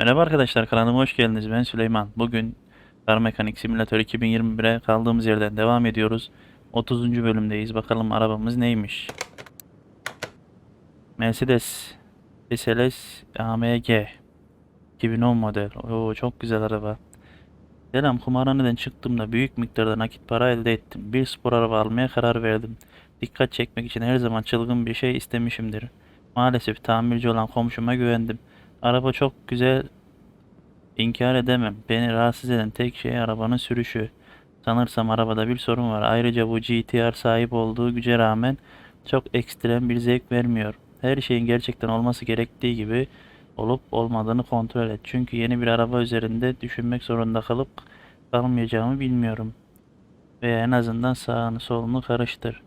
Merhaba arkadaşlar kanalıma hoş geldiniz. Ben Süleyman. Bugün Car Mekanik Simülatör 2021'e kaldığımız yerden devam ediyoruz. 30. bölümdeyiz. Bakalım arabamız neymiş? Mercedes SLS AMG 2010 model. Oo, çok güzel araba. Selam kumarhaneden çıktığımda büyük miktarda nakit para elde ettim. Bir spor araba almaya karar verdim. Dikkat çekmek için her zaman çılgın bir şey istemişimdir. Maalesef tamirci olan komşuma güvendim. Araba çok güzel. İnkar edemem. Beni rahatsız eden tek şey arabanın sürüşü. Sanırsam arabada bir sorun var. Ayrıca bu GTR sahip olduğu güce rağmen çok ekstrem bir zevk vermiyor. Her şeyin gerçekten olması gerektiği gibi olup olmadığını kontrol et. Çünkü yeni bir araba üzerinde düşünmek zorunda kalıp kalmayacağımı bilmiyorum. Veya en azından sağını solunu karıştır.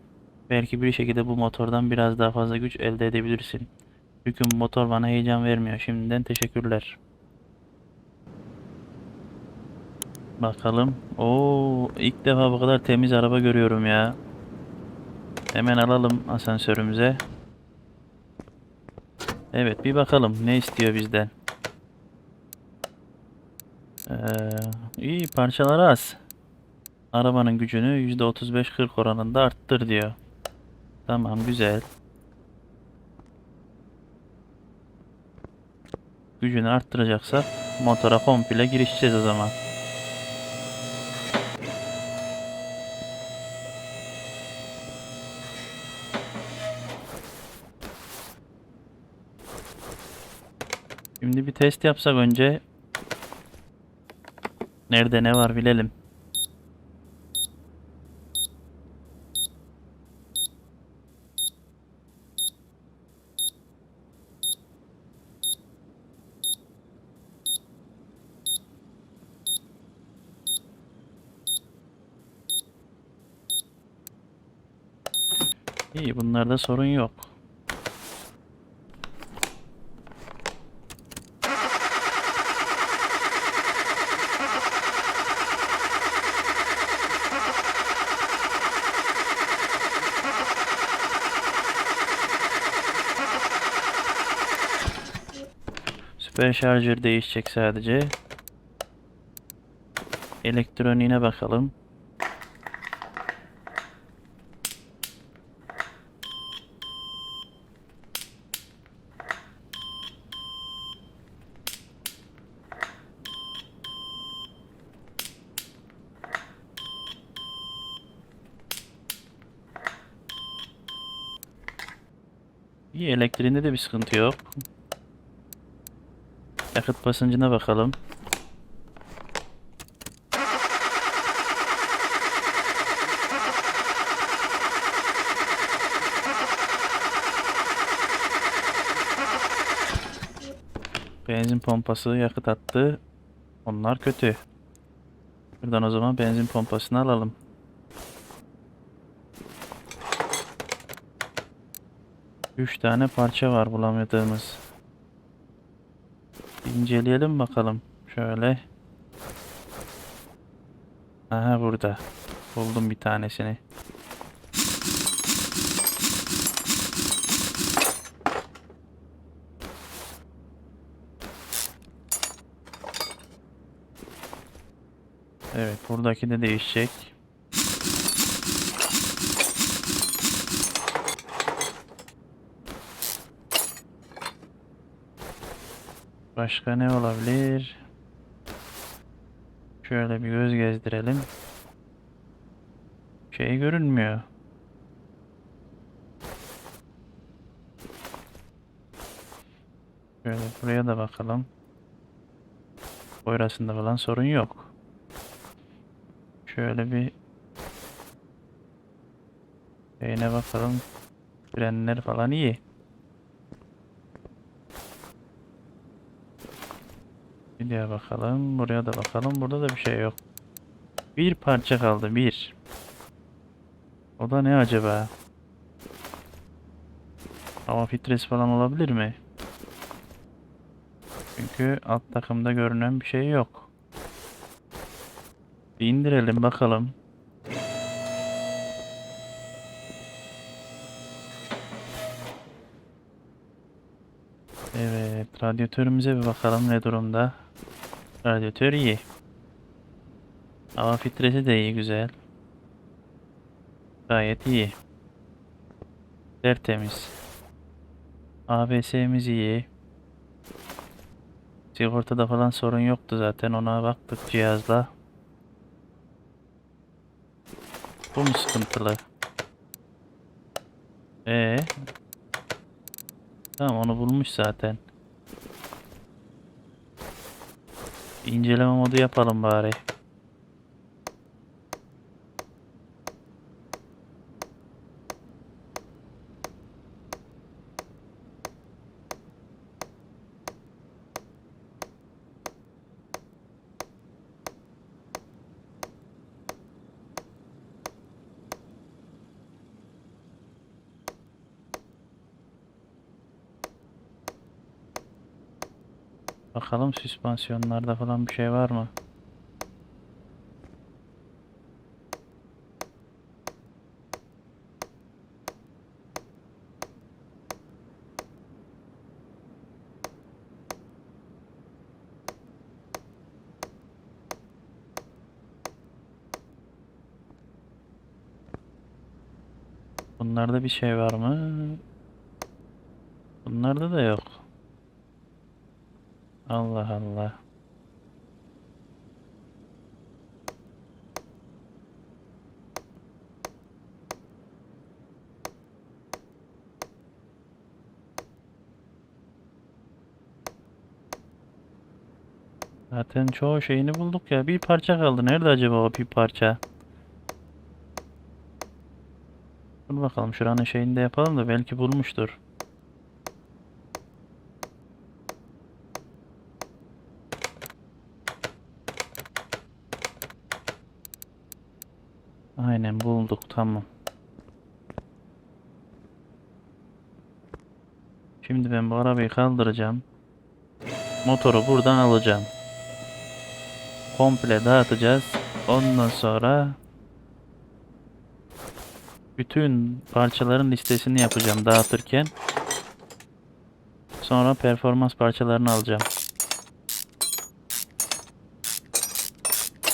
Belki bir şekilde bu motordan biraz daha fazla güç elde edebilirsin. Çünkü motor bana heyecan vermiyor. Şimdiden teşekkürler. Bakalım. Oo, ilk defa bu kadar temiz araba görüyorum ya. Hemen alalım asansörümüze. Evet, bir bakalım ne istiyor bizden. Ee, iyi parçaları az. Arabanın gücünü %35-40 oranında arttır diyor. Tamam, güzel. Gücünü arttıracaksak motora komple girişeceğiz o zaman. Şimdi bir test yapsak önce nerede ne var bilelim. İyi bunlarda sorun yok. Süper şarjör değişecek sadece. Elektroniğine bakalım. İyi elektriğinde de bir sıkıntı yok. Yakıt basıncına bakalım. Benzin pompası yakıt attı. Onlar kötü. Buradan o zaman benzin pompasını alalım. Üç tane parça var bulamadığımız. İnceleyelim bakalım. Şöyle. Aha burada. Buldum bir tanesini. Evet buradaki de değişecek. Başka ne olabilir? Şöyle bir göz gezdirelim. Şey görünmüyor. Şöyle buraya da bakalım. Boyrasında falan sorun yok. Şöyle bir şeyine bakalım. Frenler falan iyi. Diğer bakalım. Buraya da bakalım. Burada da bir şey yok. Bir parça kaldı. Bir. O da ne acaba? Hava filtresi falan olabilir mi? Çünkü alt takımda görünen bir şey yok. Bir indirelim bakalım. Evet, radyatörümüze bir bakalım ne durumda. Radyatör iyi. Hava filtresi de iyi, güzel. Gayet iyi. Tertemiz. ABS'miz iyi. Sigortada falan sorun yoktu zaten ona baktık cihazla. Bu mu sıkıntılı? Ee, tamam onu bulmuş zaten. Bir İnceleme modu yapalım bari. Bakalım süspansiyonlarda falan bir şey var mı? Bunlarda bir şey var mı? Bunlarda da yok. Allah Allah. Zaten çoğu şeyini bulduk ya. Bir parça kaldı. Nerede acaba o bir parça? Dur bakalım şuranın şeyini de yapalım da belki bulmuştur. Aynen bulduk tamam. Şimdi ben bu arabayı kaldıracağım. Motoru buradan alacağım. Komple dağıtacağız. Ondan sonra bütün parçaların listesini yapacağım dağıtırken. Sonra performans parçalarını alacağım.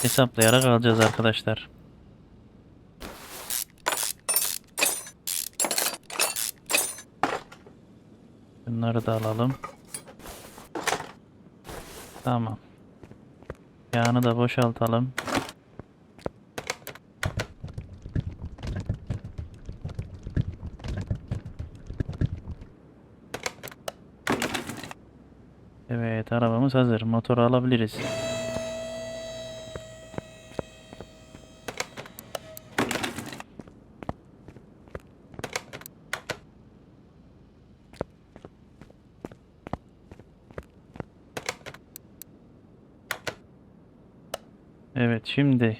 Hesaplayarak alacağız arkadaşlar. Bunları da alalım. Tamam. Yağını da boşaltalım. Evet, arabamız hazır. Motoru alabiliriz. Evet, şimdi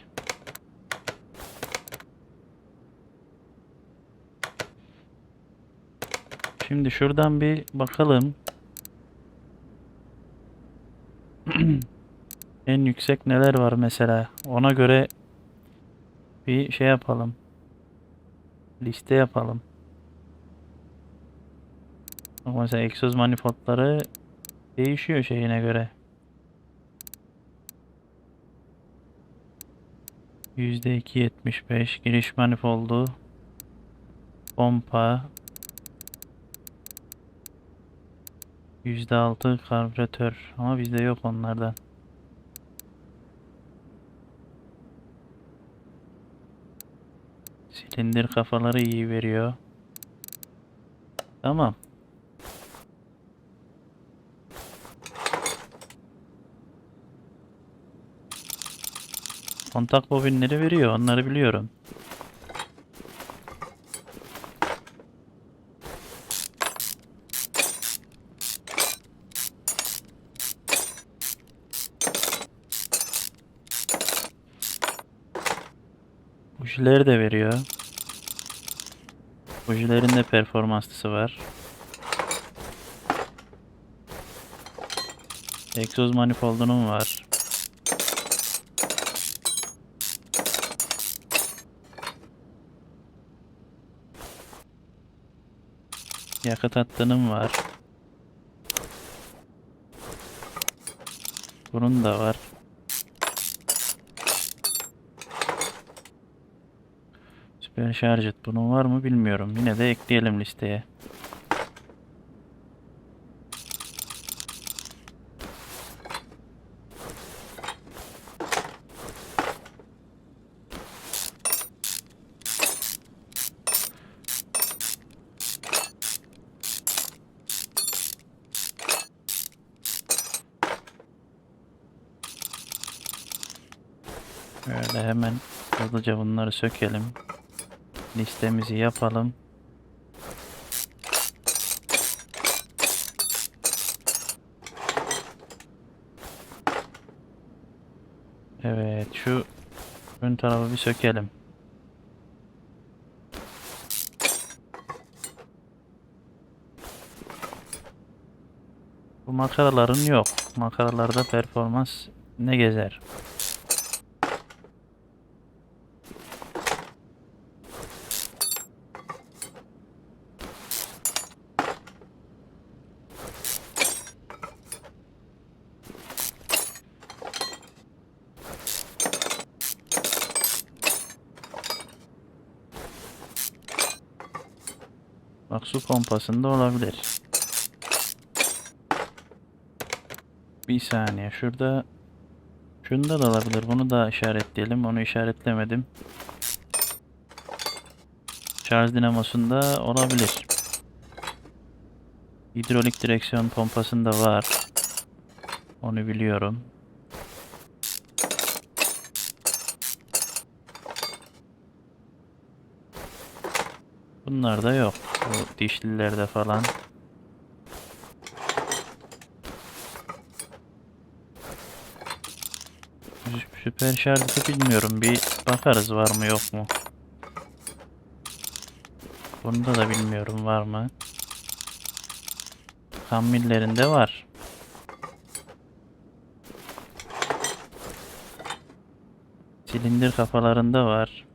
Şimdi şuradan bir bakalım. En yüksek neler var mesela? Ona göre bir şey yapalım. Liste yapalım. Mesela egzoz manifoldları değişiyor şeyine göre. %2.75 giriş manifoldu. Pompa. %6 karbüratör ama bizde yok onlardan. Silindir kafaları iyi veriyor. Tamam. Kontak bobinleri veriyor. Onları biliyorum. Bujileri de veriyor. Bujilerin de performanslısı var. Egzoz manifoldunun var. Yakıt hattının var. Bunun da var. Süper şarj et. Bunun var mı bilmiyorum. Yine de ekleyelim listeye. Bunları sökelim. Listemizi yapalım. Evet şu ön tarafı bir sökelim. Bu makaraların yok. Makaralarda performans ne gezer? Pompasında olabilir. Bir saniye şurada şunda da olabilir. Bunu da işaretleyelim. Onu işaretlemedim. Şarj dinamosunda olabilir. Hidrolik direksiyon pompasında var. Onu biliyorum. Bunlarda yok. Bu dişlilerde falan. Sü- Süper şarjı bilmiyorum. Bir bakarız var mı yok mu. Bunda da bilmiyorum var mı. Kamillerinde var. Silindir kafalarında var.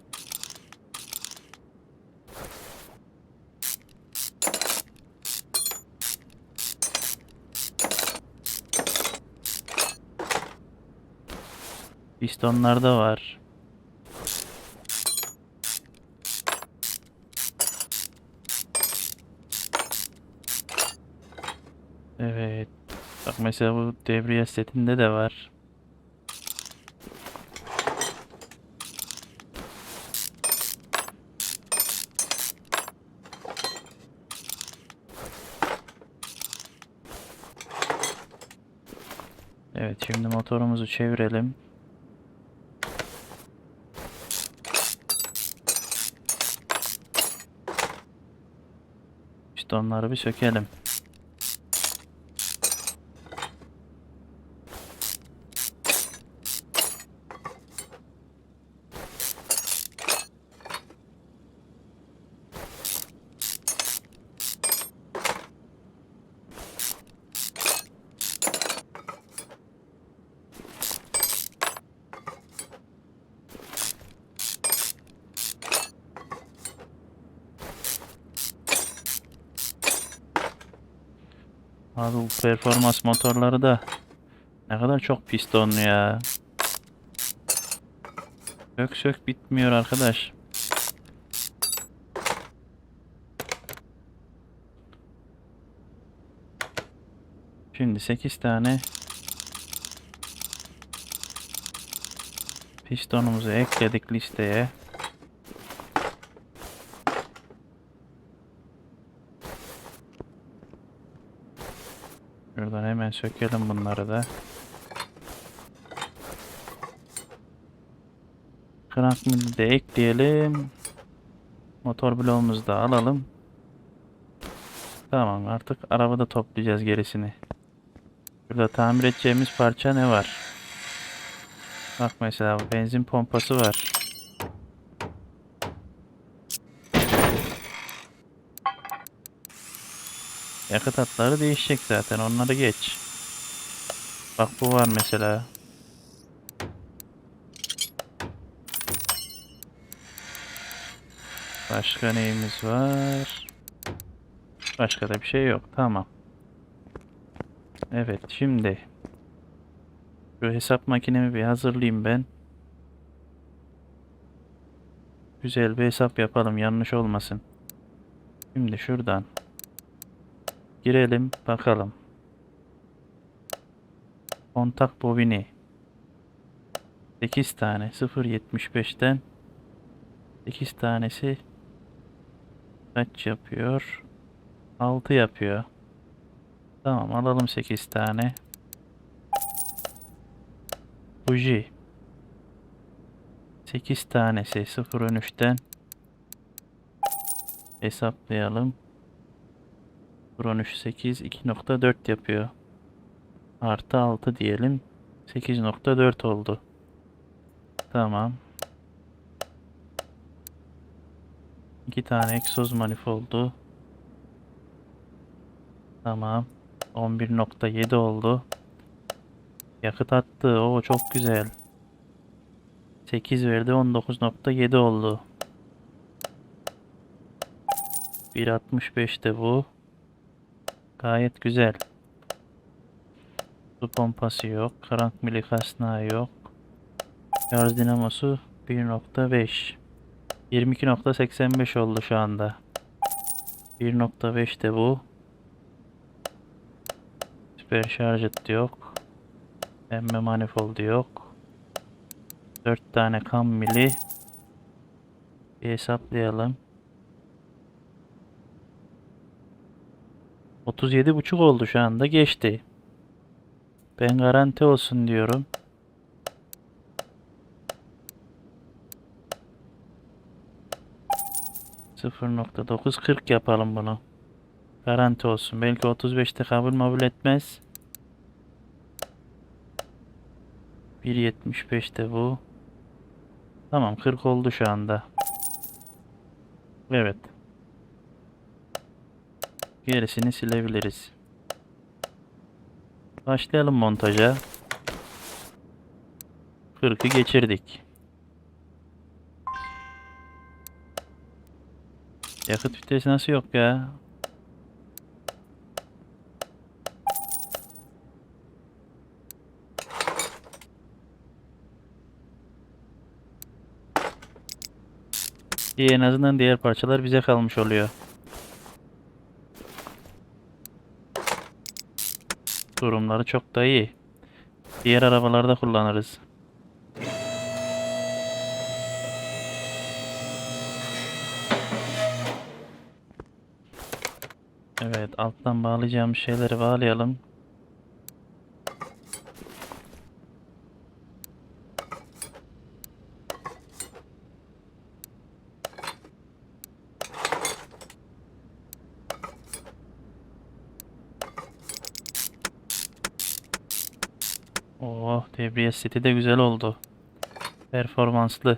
Pistonlarda var. Evet. Bak mesela bu devriye setinde de var. Evet şimdi motorumuzu çevirelim. Pistonları bir sökelim. Abi bu performans motorları da ne kadar çok pistonlu ya. Sök sök bitmiyor arkadaş. Şimdi 8 tane pistonumuzu ekledik listeye. Şuradan hemen sökelim bunları da. Crank milli de ekleyelim. Motor bloğumuzu da alalım. Tamam artık arabada toplayacağız gerisini. Burada tamir edeceğimiz parça ne var? Bak mesela benzin pompası var. Yakıt hatları değişecek zaten onları geç. Bak bu var mesela. Başka neyimiz var? Başka da bir şey yok. Tamam. Evet şimdi Şu hesap makinemi bir hazırlayayım ben. Güzel bir hesap yapalım yanlış olmasın. Şimdi şuradan girelim bakalım. Kontak bobini 8 tane 0.75'ten 8 tanesi kaç yapıyor? 6 yapıyor. Tamam alalım 8 tane. Buji 8 tanesi 0.13'ten hesaplayalım. 0.13 8 2.4 yapıyor. Artı 6 diyelim. 8.4 oldu. Tamam. 2 tane egzoz manifoldu. Tamam. 11.7 oldu. Yakıt attı. Oo çok güzel. 8 verdi 19.7 oldu. 1.65 de bu. Gayet güzel. Su pompası yok. Karank milik kasnağı yok. Şarj dinamosu 1.5. 22.85 oldu şu anda. 1.5 de bu. Süper şarjı yok. Emme manifoldu yok. 4 tane kam mili. Bir hesaplayalım. 37.5 oldu şu anda geçti. Ben garanti olsun diyorum. %0.9 40 yapalım bunu. Garanti olsun. Belki 35'te kabul kabul etmez. 1.75'te bu. Tamam 40 oldu şu anda. Evet. Gerisini silebiliriz. Başlayalım montaja. 40'ı geçirdik. Yakıt vitesi nasıl yok ya? İyi en azından diğer parçalar bize kalmış oluyor. Durumları çok da iyi. Diğer arabalarda kullanırız. Evet, alttan bağlayacağım şeyleri bağlayalım. Oh, debriyaj seti de güzel oldu. Performanslı.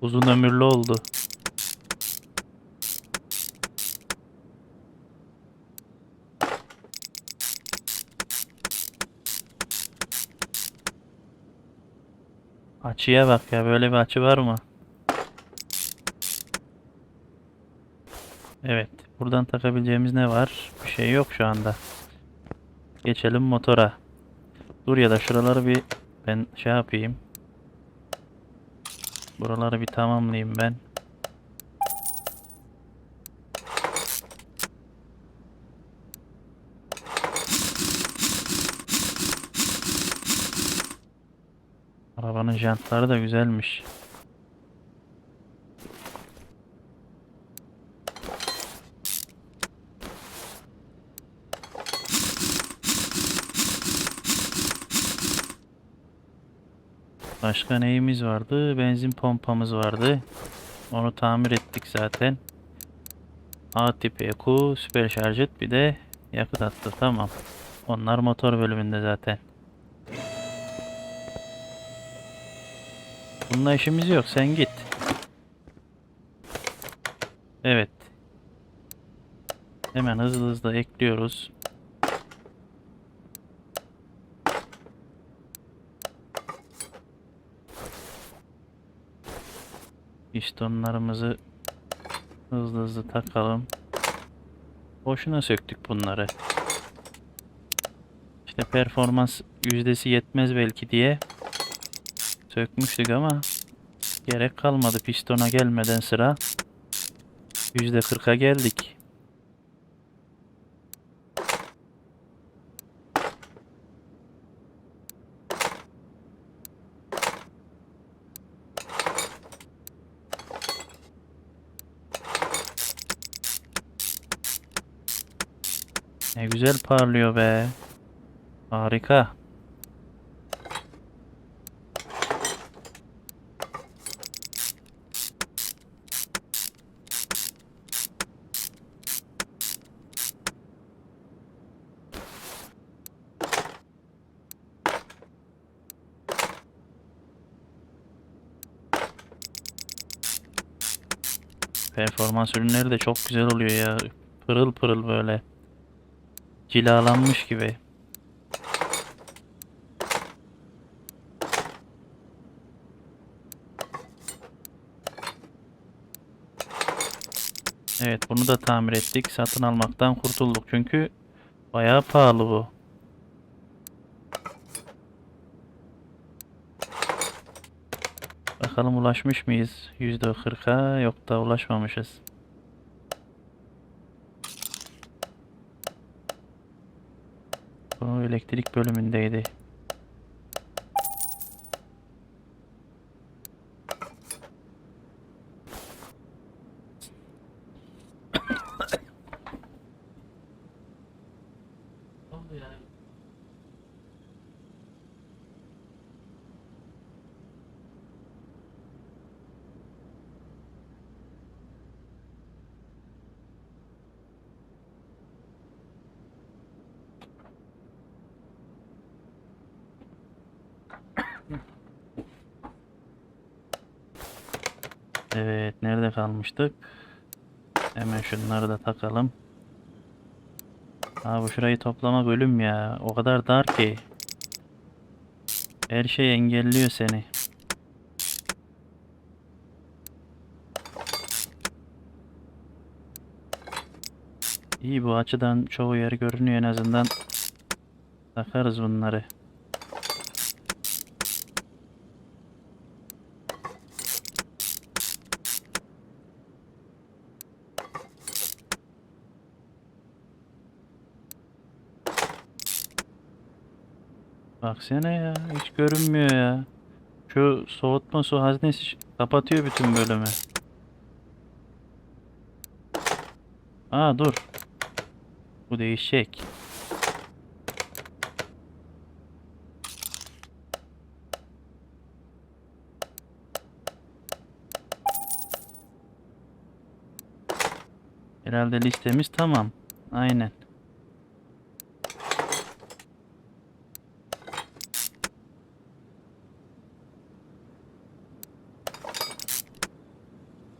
Uzun ömürlü oldu. Açıya bak ya böyle bir açı var mı? Evet. Buradan takabileceğimiz ne var? Bir şey yok şu anda. Geçelim motora. Dur ya da şuraları bir ben şey yapayım. Buraları bir tamamlayayım ben. Arabanın jantları da güzelmiş. Başka neyimiz vardı? Benzin pompamız vardı. Onu tamir ettik zaten. A tip EQ, süper şarjet bir de yakıt attı. Tamam. Onlar motor bölümünde zaten. Bununla işimiz yok. Sen git. Evet. Hemen hızlı hızlı ekliyoruz. Pistonlarımızı hızlı hızlı takalım. Boşuna söktük bunları. İşte performans yüzdesi yetmez belki diye sökmüştük ama gerek kalmadı pistona gelmeden sıra yüzde kırka geldik. Ne güzel parlıyor be. Harika. Performans ürünleri de çok güzel oluyor ya. Pırıl pırıl böyle. Cilalanmış gibi. Evet bunu da tamir ettik. Satın almaktan kurtulduk. Çünkü bayağı pahalı bu. Bakalım ulaşmış mıyız? %40'a yok da ulaşmamışız. Bu elektrik bölümündeydi. Evet, nerede kalmıştık? Hemen şunları da takalım. Aa bu şurayı toplama bölüm ya. O kadar dar ki. Her şey engelliyor seni. İyi bu açıdan çoğu yer görünüyor en azından. Takarız bunları. Baksana ya hiç görünmüyor ya. Şu soğutma su haznesi kapatıyor bütün bölümü. Aa dur. Bu değişecek. Herhalde listemiz tamam. Aynen.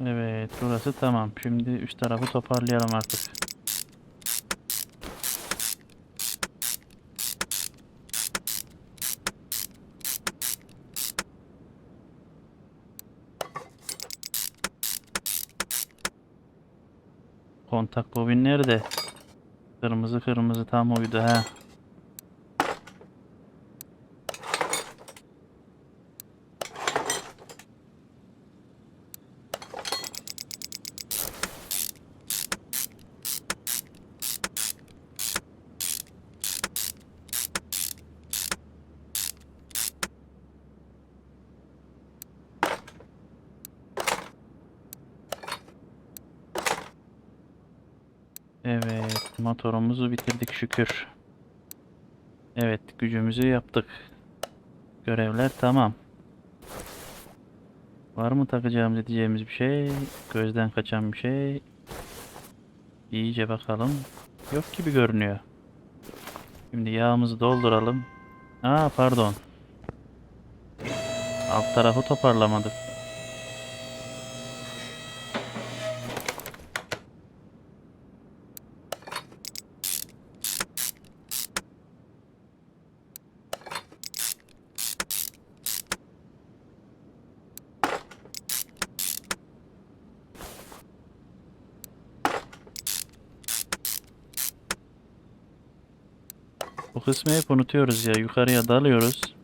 Evet, burası tamam. Şimdi üst tarafı toparlayalım artık. Kontak bobin nerede? Kırmızı kırmızı tam uydu ha. Evet, motorumuzu bitirdik şükür. Evet, gücümüzü yaptık. Görevler tamam. Var mı takacağımız edeceğimiz bir şey? Gözden kaçan bir şey? İyice bakalım. Yok gibi görünüyor. Şimdi yağımızı dolduralım. Aa pardon. Alt tarafı toparlamadık. Bu kısmı hep unutuyoruz ya. Yukarıya dalıyoruz.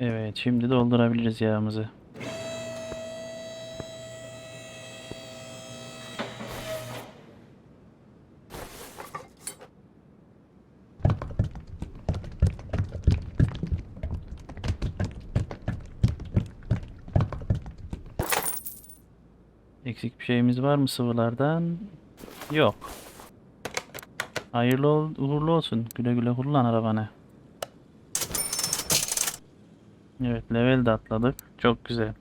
Evet, şimdi doldurabiliriz yağımızı. Eksik bir şeyimiz var mı sıvılardan? Yok. Hayırlı ol- uğurlu olsun. Güle güle kullan arabanı. Evet, level de atladık. Çok güzel.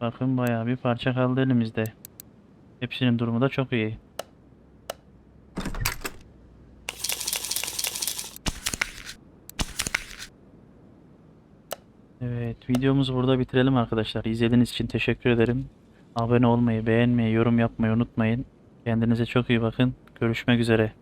Bakın bayağı bir parça kaldı elimizde. Hepsinin durumu da çok iyi. Evet, videomuzu burada bitirelim arkadaşlar. İzlediğiniz için teşekkür ederim. Abone olmayı, beğenmeyi, yorum yapmayı unutmayın. Kendinize çok iyi bakın. Görüşmek üzere.